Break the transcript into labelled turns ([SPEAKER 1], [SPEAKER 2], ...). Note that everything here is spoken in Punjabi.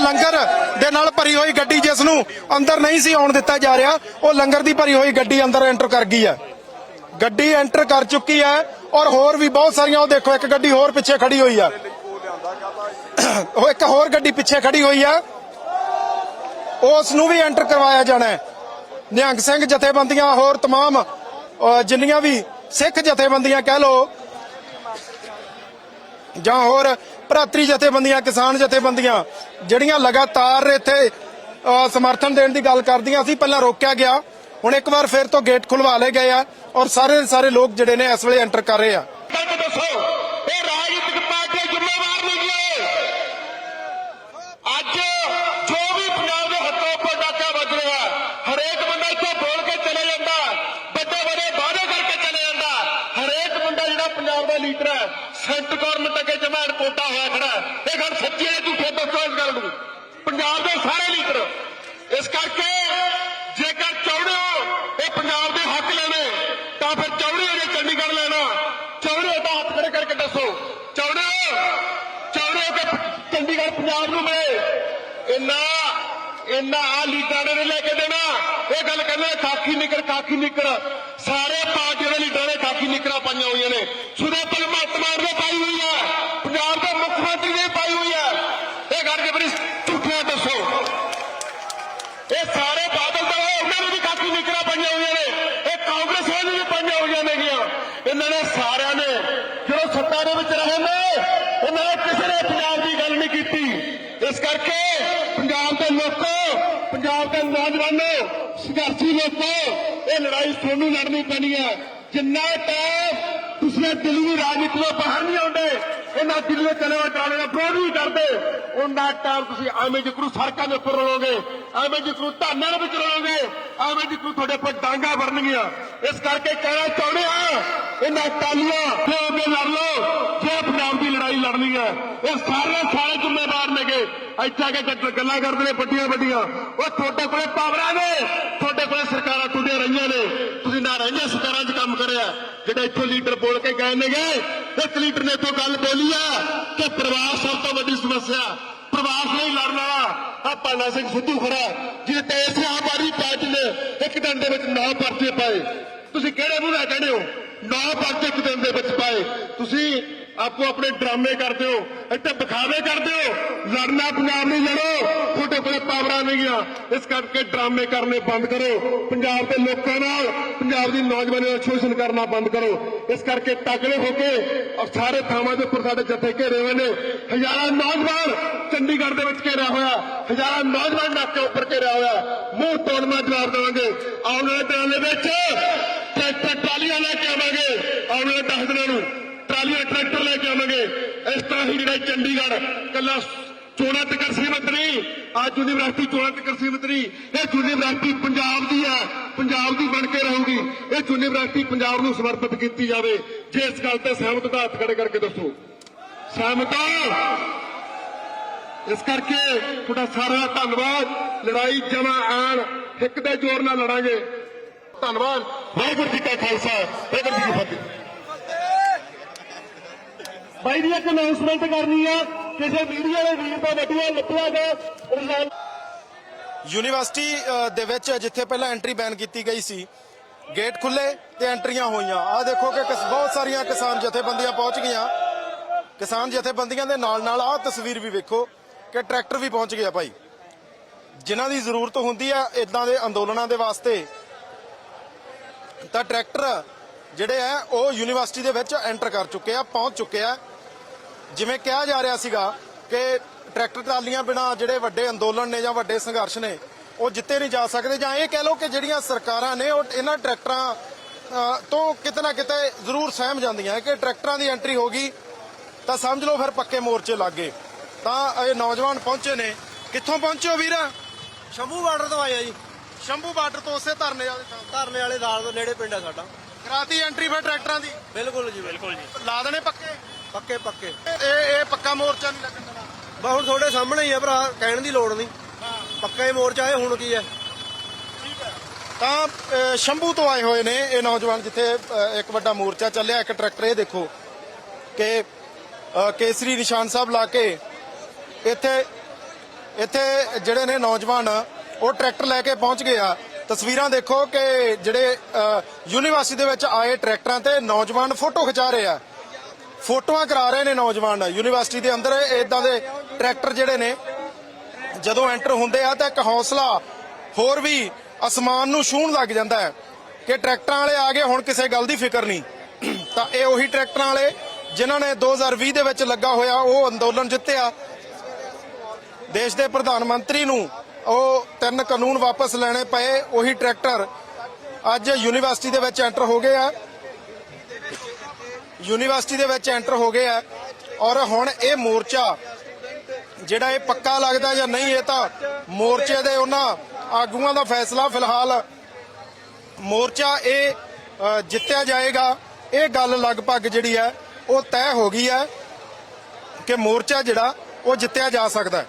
[SPEAKER 1] ਲੰਗਰ ਦੇ ਨਾਲ ਭਰੀ ਹੋਈ ਗੱਡੀ ਜਿਸ ਨੂੰ ਅੰਦਰ ਨਹੀਂ ਸੀ ਆਉਣ ਦਿੱਤਾ ਜਾ ਰਿਹਾ ਉਹ ਲੰਗਰ ਦੀ ਭਰੀ ਹੋਈ ਗੱਡੀ ਅੰਦਰ ਐਂਟਰ ਕਰ ਗਈ ਹੈ ਗੱਡੀ ਐਂਟਰ ਕਰ ਚੁੱਕੀ ਹੈ ਔਰ ਹੋਰ ਵੀ ਬਹੁਤ ਸਾਰੀਆਂ ਉਹ ਦੇਖੋ ਇੱਕ ਗੱਡੀ ਹੋਰ ਪਿੱਛੇ ਖੜੀ ਹੋਈ ਆ ਉਹ ਇੱਕ ਹੋਰ ਗੱਡੀ ਪਿੱਛੇ ਖੜੀ ਹੋਈ ਆ ਉਸ ਨੂੰ ਵੀ ਐਂਟਰ ਕਰਵਾਇਆ ਜਾਣਾ ਹੈ ਨਿਹੰਗ ਸਿੰਘ ਜਥੇਬੰਦੀਆਂ ਹੋਰ तमाम ਅਹ, ਜਿੰਨੀਆਂ ਵੀ ਸਿੱਖ ਜਥੇਬੰਦੀਆਂ ਕਹਿ ਲੋ ਜਾਂ ਹੋਰ ਭਰਾਤਰੀ ਜਥੇਬੰਦੀਆਂ, ਕਿਸਾਨ ਜਥੇਬੰਦੀਆਂ, ਜਿਹੜੀਆਂ ਲਗਾਤਾਰ ਇੱਥੇ ਸਮਰਥਨ ਦੇਣ ਦੀ ਗੱਲ ਕਰਦੀਆਂ ਸੀ, ਪਹਿਲਾਂ ਰੋਕਿਆ ਗਿਆ, ਹੁਣ ਇੱਕ ਵਾਰ ਫਿਰ ਤੋਂ ਗੇਟ ਖੁਲਵਾ ਲਏ ਗਏ ਆ ਔਰ ਸਾਰੇ ਦੇ ਸਾਰੇ ਲੋਕ ਜਿਹੜੇ ਨੇ ਇਸ ਵੇਲੇ ਐਂਟਰ ਕਰ ਰਹੇ ਆ।
[SPEAKER 2] ਦੱਸੋ ਇਹ ਰਾਜਨੀਤਿਕ ਪਾਰਟੀਆਂ ਜ਼ਿੰਮੇਵਾਰ ਨਹੀਂ ਜੀ ਅੱਜ ਜੋ ਵੀ ਪੰਜਾਬ ਦੇ ਹੱਥੋਂ ਉੱਪਰ ਡਾਕਾ ਵੱਜ ਰਿਹਾ ਹਰੇਕ ਬੰਦਾ ਇੱਥੇ ਬੋਲ ਕੇ ਚਲੇ ਜਾਂਦਾ ਵੱਡੇ ਵੱਡੇ ਵਾਅਦੇ ਕਰਕੇ ਚਲੇ ਜਾਂਦਾ ਹਰੇਕ ਬੰਦਾ ਜਿਹੜਾ ਪੰਜਾਬ ਦਾ ਲੀਡਰ ਹੈ। ਸੈਂਟ ਗਵਰਨਮੈਂਟ ਅੱਗੇ ਜਮਾਨ ਕੋਟਾ ਹੋਇਆ ਖੜਾ ਇਹ ਗੱਲ ਸੱਚੀ ਹੈ ਝੂਠੇ ਦੱਸੋ ਇਸ ਗੱਲ ਨੂੰ? ਪੰਜਾਬ ਦੇ ਸਾਰੇ ਲੀਡਰ, ਇਸ ਕਰਕੇ ਜੇਕਰ ਚਾਹੁੰਦੇ ਹੋ ਇਹ ਪੰਜਾਬ ਦੇ ਹੱਕ ਲੈਣੇ, ਤਾਂ ਫਿਰ ਚਾਹੁੰਦੇ ਹੋ ਜੇ ਚੰਡੀਗੜ੍ਹ ਲੈਣਾ, ਚਾਹੁੰਦੇ ਹੋ ਤਾਂ ਹੱਥ ਖੜੇ ਕਰਕੇ ਦੱਸੋ। ਚਾਹੁੰਦੇ ਹੋ? ਚਾਹੁੰਦੇ ਹੋ ਕਿ ਚੰਡੀਗੜ੍ਹ ਪੰਜਾਬ ਨੂੰ ਮਿਲੇ? ਇੰਨਾ ਇੰਨਾ ਆ ਲੀਡਰਾਂ ਨੇ ਲੈ ਕੇ ਦੇਣਾ। ਇਹ ਗੱਲ ਕਹਿੰਦੇ ਕਾਖੀ ਨਿਕਲ ਕਾਖੀ ਨਿਕਲ। ਸਾਰੇ ਪਾਰਟੀਆਂ ਪਾਈਆਂ ਹੋਈਆਂ ਨੇ। ਸੁਦੇ ਭਗਵੰਤ ਮਾਨ ਨੇ ਪਾਈ ਹੋਈ ਹੈ। ਪੰਜਾਬ ਦੇ ਮੁੱਖ ਮੰਤਰੀ ਨੇ ਪਾਈ ਹੋਈ ਹੈ। ਇਹ ਗੱਲ ਜੇ ਬੜੀ ਝੂਠੀਆਂ ਦੱਸੋ। ਇਹ ਸਾਰੇ ਬਾਦਲ ਦਾ ਉਹਨਾਂ ਨੇ ਵੀ ਕਾਫੀ ਨਿਕਰਾਂ ਪਾਈਆਂ ਹੋਈਆਂ ਨੇ। ਇਹ ਕਾਂਗਰਸ ਵਾਲੇ ਵੀ ਪਾਈਆਂ ਹੋਈਆਂ ਨੇਗੀਆਂ। ਇਹਨਾਂ ਨੇ ਸਾਰਿਆਂ ਨੇ ਜਦੋਂ ਸੱਤਾ ਦੇ ਵਿੱਚ ਰਹੇ ਨੇ ਇਹਨਾਂ ਨੇ ਕਿਸੇ ਨੇ ਪੰਜਾਬ ਦੀ ਗੱਲ ਨਹੀਂ ਕੀਤੀ। ਇਸ ਕਰਕੇ ਪੰਜਾਬ ਦੇ ਲੋਕੋ, ਪੰਜਾਬ ਦੇ ਨੌਜਵਾਨੋ, ਸੰਘਰਸ਼ੀ ਲੋਕੋ, ਇਹ ਲੜਾਈ ਤੁਹਾਨੂੰ ਲੜਨੀ ਪੈਣੀ ਹੈ। ਜਿੰਨਾ ਟਾਈਮ ਤੁਸੀਂ ਦਿੱਲੀ ਰਾਜਨੀਤੀ ਤੋਂ ਬਾਹਰ ਨਹੀਂ ਆਉਂਦੇ ਇਹਨਾਂ ਦਿੱਲੀ ਚਲੇ ਹੋਏ ਟਾਲੇ ਦਾ ਵਿਰੋਧ ਨਹੀਂ ਕਰਦੇ ਉਹਨਾਂ ਟਾਈਮ ਤੁਸੀਂ ਐਵੇਂ ਜਿਕਰੂ ਸੜਕਾਂ ਦੇ ਉੱਪਰ ਰੋਲੋਗੇ, ਐਵੇਂ ਜਿਕਰੂ ਧਾਨਾਂ ਦੇ ਵਿੱਚ ਰੋਲੋਗੇ, ਐਵੇਂ ਜਿਕਰੂ ਤੁਹਾਡੇ ਉੱਪਰ ਡਾਂਗਾ ਵਰਨਗੀਆਂ। ਇਸ ਕਰਕੇ ਕਹਿਣਾ ਚਾਹੁੰਦੇ ਆ ਇਹਨਾਂ ਟਾਲੀਆਂ ਤੇ ਅੱਗੇ ਲੜ ਲਓ, ਜੇ ਪੰਜਾਬ ਦੀ ਲੜਾਈ ਲੜਨੀ ਹੈ, ਇਹ ਸਾਰੇ ਸਾਰੇ ਜ਼ਿੰਮੇਵਾਰ ਨੇਗੇ। ਇੱਥੇ ਆ ਕੇ ਗੱਡ- ਗੱਲਾਂ ਕਰਦੇ ਨੇ ਵੱਡੀਆਂ ਵੱਡੀਆਂ। ਉਹ ਤੁਹਾਡੇ ਕੋਲੇ ਪਾਵਰਾਂ ਨੇ, ਤੁਹਾਡੇ ਕੋਲੇ ਸਰਕਾਰਾਂ ਤੁਹਾਡੀਆਂ ਰਹੀਆਂ ਨੇ। ਤੁਸੀਂ ਨਾ ਰਹੀਆਂ ਸਰਕਾਰਾਂ 'ਚ ਕੰਮ ਕਰਿਆ। ਜਿਹੜੇ ਇੱਥੋਂ ਲੀਡਰ ਬੋਲ ਕੇ ਗਏ ਨੇਗੇ, ਇੱਕ ਲੀਡਰ ਨੇ ਇੱਥੋਂ ਗੱਲ ਬੋਲੀ ਆ ਕਿ ਪ੍ਰਵਾਸ ਸਭ ਤੋਂ ਵੱਡੀ ਸਮੱਸਿਆ ਪ੍ਰਵਾਸ ਨਹੀਂ ਲੜਨ ਵਾਲਾ ਆ ਪਾਲਾ ਸਿੰਘ ਸਿੱਧੂ ਖੜਾ ਜਿਹਨੇ ਤੇ ਇਸ ਆਮ ਆਦਮੀ ਪਾਰਟੀ ਨੇ ਇੱਕ ਦਿਨ ਦੇ ਵਿੱਚ ਨੌ ਪਰਚੇ ਪਾਏ। ਤੁਸੀਂ ਕਿਹੜੇ ਮੂੰਹ ਨਾਲ ਕਹਿੰਦੇ ਹੋ? ਨੌ ਪਰਚੇ ਇੱਕ ਦਿਨ ਦੇ ਵਿੱਚ ਪਾਏ। ਤੁਸੀਂ ਆਪੋ ਆਪਣੇ ਡਰਾਮੇ ਕਰਦੇ ਹੋ, ਇੱਥੇ ਦਿਖਾਵੇ ਕਰਦੇ ਹੋ, ਲੜਨਾ ਪੰਜਾਬ ਲਈ ਲੜੋ, ਤੁਹਾਡੇ ਕੋਲੇ ਪਾਵਰਾਂ ਨਹੀਂ ਇਸ ਕਰਕੇ ਡਰਾਮੇ ਕਰਨੇ ਬੰਦ ਕਰੋ। ਪੰਜਾਬ ਦੇ ਲੋਕਾਂ ਨਾਲ, ਪੰਜਾਬ ਦੀ ਨੌਜਵਾਨੀ ਦਾ ਸ਼ੋਸ਼ਣ ਕਰਨਾ ਬੰਦ ਕਰੋ। ਇਸ ਕਰਕੇ ਤਕੜੇ ਹੋ ਕੇ ਸਾਰੇ ਥਾਵਾਂ ਦੇ ਉੱਪਰ ਸਾਡੇ ਜੱਥੇ ਘੇਰੇ ਹੋਏ ਨੇ। ਹਜ਼ਾਰਾਂ ਨੌਜਵਾਨ ਚੰਡੀਗੜ੍ਹ ਦੇ ਵਿੱਚ ਘੇਰਿਆ ਹੋਇਆ। ਹਜ਼ਾਰਾਂ ਨੌਜਵਾਨ ਨਾਕੇ ਉੱਪਰ ਘੇਰਿਆ ਹੋਇਆ। ਮੂੰਹ ਤੋੜਨਾ ਜਵਾਬ ਦੇਵਾਂਗੇ। ਆਉਣ ਵਾਲੇ ਦਿਨਾਂ ਦੇ ਵਿੱਚ ਟਰੈਕਟਰ ਟਰਾਲੀਆਂ ਲੈ ਕੇ ਆਵਾਂਗੇ। ਆਉਣ ਵਾਲੇ 10 ਦਿਨਾਂ ਨੂੰ ਟਰਾਲੀਆਂ ਟਰੈਕਟਰ ਲੈ ਕੇ ਆਵਾਂਗੇ। ਇਸ ਤਰ੍ਹਾਂ ਹੀ ਜਿਹੜਾ ਚੰਡੀਗੜ੍ਹ ਕੱਲਾ ਚੋਣਾਂ ਤੱਕ ਸੀਮਤ ਨਹੀਂ, ਅੱਜ ਯੂਨੀਵਰਸਿਟੀ ਚੋਣਾਂ ਤੱਕ ਸੀਮਤ ਨਹੀਂ। ਇਹ ਯੂਨੀਵਰਸਿਟੀ ਪੰਜਾਬ ਦੀ ਹੈ, ਪੰਜਾਬ ਦੀ ਬਣ ਕੇ ਰਹੂਗੀ। ਇਹ ਯੂਨੀਵਰਸਿਟੀ ਪੰਜਾਬ ਨੂੰ ਸਮਰਪਿਤ ਕੀਤੀ ਜਾਵੇ। ਜੇ ਇਸ ਗੱਲ ਤੇ ਸਹਿਮਤ ਦਾ ਹੱਥ ਖੜੇ ਕਰਕੇ ਦੱਸੋ। ਸਹਿਮਤ ਇਸ ਕਰਕੇ ਤੁਹਾਡਾ ਸਾਰਾ ਧੰਨਵਾਦ। ਲੜਾਈ ਜਮਾ ਆਣ ਇੱਕ ਦੇ ਜ਼ੋਰ ਨਾਲ ਲੜਾਂਗੇ। ਧੰਨਵਾਦ। ਵਾਹਿਗੁਰੂ ਜੀ ਕਾ ਖਾਲਸਾ। ਵਾਹਿਗੁਰੂ ਜੀ ਕੀ ਫਤਿਹ। ਬਾਈ ਦੀ ਇੱਕ ਅਨਾਉਂਸਮੈਂਟ ਕਰਨੀ ਆ, ਕਿਸੇ ਮੀਡੀਆ ਦੇ ਵੀਰ ਤੋਂ ਵੱਡੀਆਂ ਲੱਭਿਆ ਰਿਜ਼ਲਟ
[SPEAKER 1] ਯੂਨੀਵਰਸਿਟੀ ਦੇ ਵਿੱਚ ਜਿੱਥੇ ਪਹਿਲਾਂ ਐਂਟਰੀ ਬੈਨ ਕੀਤੀ ਗਈ ਸੀ ਗੇਟ ਖੁੱਲੇ ਤੇ ਐਂਟਰੀਆਂ ਹੋਈਆਂ। ਆ ਦੇਖੋ ਕਿ ਬਹੁਤ ਸਾਰੀਆਂ ਕਿਸਾਨ ਜਥੇਬੰਦੀਆਂ ਪਹੁੰਚ ਗਈਆਂ। ਕਿਸਾਨ ਜਥੇਬੰਦੀਆਂ ਦੇ ਨਾਲ ਨਾਲ ਆਹ ਤਸਵੀਰ ਵੀ ਵੇਖੋ ਕਿ ਟਰੈਕਟਰ ਵੀ ਪਹੁੰਚ ਗਿਆ ਭਾਈ। ਜਿਨ੍ਹਾਂ ਦੀ ਜ਼ਰੂਰਤ ਹੁੰਦੀ ਆ ਇਦਾਂ ਦੇ ਅੰਦੋਲਨਾਂ ਦੇ ਵਾਸਤੇ। ਤਾਂ ਟਰੈਕਟਰ ਜਿਹੜੇ ਆ, ਉਹ ਯੂਨੀਵਰਸਿਟੀ ਦੇ ਵਿੱਚ ਐਂਟਰ ਕਰ ਚੁੱਕੇ ਆ, ਪਹੁੰਚ ਚੁੱਕੇ ਆ। ਜਿਵੇਂ ਕਿਹਾ ਜਾ ਰਿਹਾ ਸੀਗਾ ਕਿ ਟਰੈਕਟਰ ਟਰਾਲੀਆਂ ਬਿਨਾ ਜਿਹੜੇ ਵੱਡੇ ਅੰਦੋਲਨ ਨੇ ਜਾਂ ਵੱਡੇ ਸੰਘਰਸ਼ ਨੇ ਉਹ ਜਿੱਤੇ ਨਹੀਂ ਜਾ ਸਕਦੇ ਜਾਂ ਇਹ ਕਹਿ ਲਓ ਕਿ ਜਿਹੜੀਆਂ ਸਰਕਾਰਾਂ ਨੇ ਉਹ ਇਹਨਾਂ ਟਰੈਕਟਰਾਂ ਤੋਂ ਕਿਤੇ ਨਾ ਕਿਤੇ ਜ਼ਰੂਰ ਸਹਿਮ ਜਾਂਦੀਆਂ ਕਿ ਟਰੈਕਟਰਾਂ ਦੀ ਐਂਟਰੀ ਹੋ ਗਈ ਤਾਂ ਸਮਝ ਲਓ ਫਿਰ ਪੱਕੇ ਮੋਰਚੇ ਲੱਗ ਗਏ। ਤਾਂ ਇਹ ਨੌਜਵਾਨ ਪਹੁੰਚੇ ਨੇ। ਕਿੱਥੋਂ ਪਹੁੰਚੇ ਹੋ ਵੀਰ?
[SPEAKER 3] ਸ਼ੰਭੂ ਬਾਰਡਰ ਤੋਂ ਆਇਆ ਜੀ।
[SPEAKER 1] ਸ਼ੰਭੂ ਬਾਰਡਰ ਤੋਂ ਉਸੇ ਧਰਨੇ ਵਾਲੇ
[SPEAKER 3] ਧਰਨੇ ਵਾਲੇ ਦਾਲ ਤੋਂ ਨੇੜੇ ਪਿੰਡ ਆ ਸਾਡਾ।
[SPEAKER 1] ਕਰਾਤੀ ਐਂਟਰੀ ਫਿਰ ਟਰੈਕਟਰਾਂ ਦੀ?
[SPEAKER 3] ਬਿਲਕੁਲ ਜੀ ਬਿਲਕੁਲ ਜੀ।
[SPEAKER 1] ਲਾ ਦੇਣੇ ਪੱਕੇ?
[SPEAKER 3] ਪੱਕੇ ਪੱਕੇ।
[SPEAKER 1] ਇਹ ਇਹ ਪੱਕਾ ਮੋਰਚਾ ਨਹੀਂ ਲੱਗਣ ਦੇਣਾ।
[SPEAKER 3] ਬਸ ਹੁਣ ਤੁਹਾਡੇ ਸਾਹਮਣੇ ਹੀ ਆ ਭਰਾ ਕਹਿਣ ਦੀ ਲੋੜ ਨਹੀਂ। ਪੱਕਾ ਹੀ ਮੋਰਚਾ ਹੈ ਹੁਣ ਕੀ ਹੈ?
[SPEAKER 1] ਤਾਂ ਸ਼ੰਭੂ ਤੋਂ ਆਏ ਹੋਏ ਨੇ ਇਹ ਨੌਜਵਾਨ ਜਿੱਥੇ ਇੱਕ ਵੱਡਾ ਮੋਰਚਾ ਚੱਲਿਆ ਇੱਕ ਟਰੈਕਟਰ ਇਹ ਦੇਖੋ ਕਿ ਕੇਸਰੀ ਨਿਸ਼ਾਨ ਸਾਹਿਬ ਲਾ ਕੇ ਇੱਥੇ ਇੱਥੇ ਜਿਹੜੇ ਨੇ ਨੌਜਵਾਨ ਉਹ ਟਰੈਕਟਰ ਲੈ ਕੇ ਪਹੁੰਚ ਗਏ ਆ। ਤਸਵੀਰਾਂ ਦੇਖੋ ਕਿ ਜਿਹੜੇ ਯੂਨੀਵਰਸਿਟੀ ਦੇ ਵਿੱਚ ਆਏ ਟਰੈਕਟਰਾਂ ਤੇ ਨੌਜਵਾਨ ਫੋਟੋ ਖਿਚਾ ਰਹੇ ਆ। ਫੋਟੋਆਂ ਕਰਾ ਰਹੇ ਨੇ ਨੌਜਵਾਨ। ਯੂਨੀਵਰਸਿਟੀ ਦੇ ਅੰਦਰ ਇਦਾਂ ਦੇ ਟਰੈਕਟਰ ਜਿਹੜੇ ਨੇ, ਜਦੋਂ ਐਂਟਰ ਹੁੰਦੇ ਆ ਤਾਂ ਇੱਕ ਹੌਸਲਾ ਹੋਰ ਵੀ ਅਸਮਾਨ ਨੂੰ ਛੂਹਣ ਲੱਗ ਜਾਂਦਾ ਹੈ ਕਿ ਟਰੈਕਟਰਾਂ ਵਾਲੇ ਆ ਗਏ, ਹੁਣ ਕਿਸੇ ਗੱਲ ਦੀ ਫਿਕਰ ਨਹੀਂ। ਤਾਂ ਇਹ ਉਹੀ ਟਰੈਕਟਰਾਂ ਵਾਲੇ ਜਿਨ੍ਹਾਂ ਨੇ 2020 ਦੇ ਵਿੱਚ ਲੱਗਾ ਹੋਇਆ, ਉਹ ਅੰਦੋਲਨ ਜਿੱਤਿਆ। ਦੇਸ਼ ਦੇ ਪ੍ਰਧਾਨ ਮੰਤਰੀ ਨੂੰ ਉਹ ਤਿੰਨ ਕਾਨੂੰਨ ਵਾਪਸ ਲੈਣੇ ਪਏ, ਉਹੀ ਟਰੈਕਟਰ। ਅੱਜ ਯੂਨੀਵਰਸਿਟੀ ਦੇ ਵਿੱਚ ਐਂਟਰ ਹੋ ਗਏ ਆ। ਯੂਨੀਵਰਸਿਟੀ ਦੇ ਵਿੱਚ ਐਂਟਰ ਹੋ ਗਏ ਆ। ਔਰ ਹੁਣ ਇਹ ਮੋਰਚਾ, ਜਿਹੜਾ ਇਹ ਪੱਕਾ ਲੱਗਦਾ ਜਾਂ ਨਹੀਂ, ਇਹ ਤਾਂ ਮੋਰਚੇ ਦੇ ਉਹਨਾਂ ਆਗੂਆਂ ਦਾ ਫੈਸਲਾ ਫਿਲਹਾਲ। ਮੋਰਚਾ ਇਹ ਜਿੱਤਿਆ ਜਾਏਗਾ। ਇਹ ਗੱਲ ਲਗਭਗ ਜਿਹੜੀ ਹੈ, ਉਹ ਤੈਅ ਹੋ ਗਈ ਹੈ ਕਿ ਮੋਰਚਾ ਜਿਹੜਾ, ਉਹ ਜਿੱਤਿਆ ਜਾ ਸਕਦਾ ਹੈ।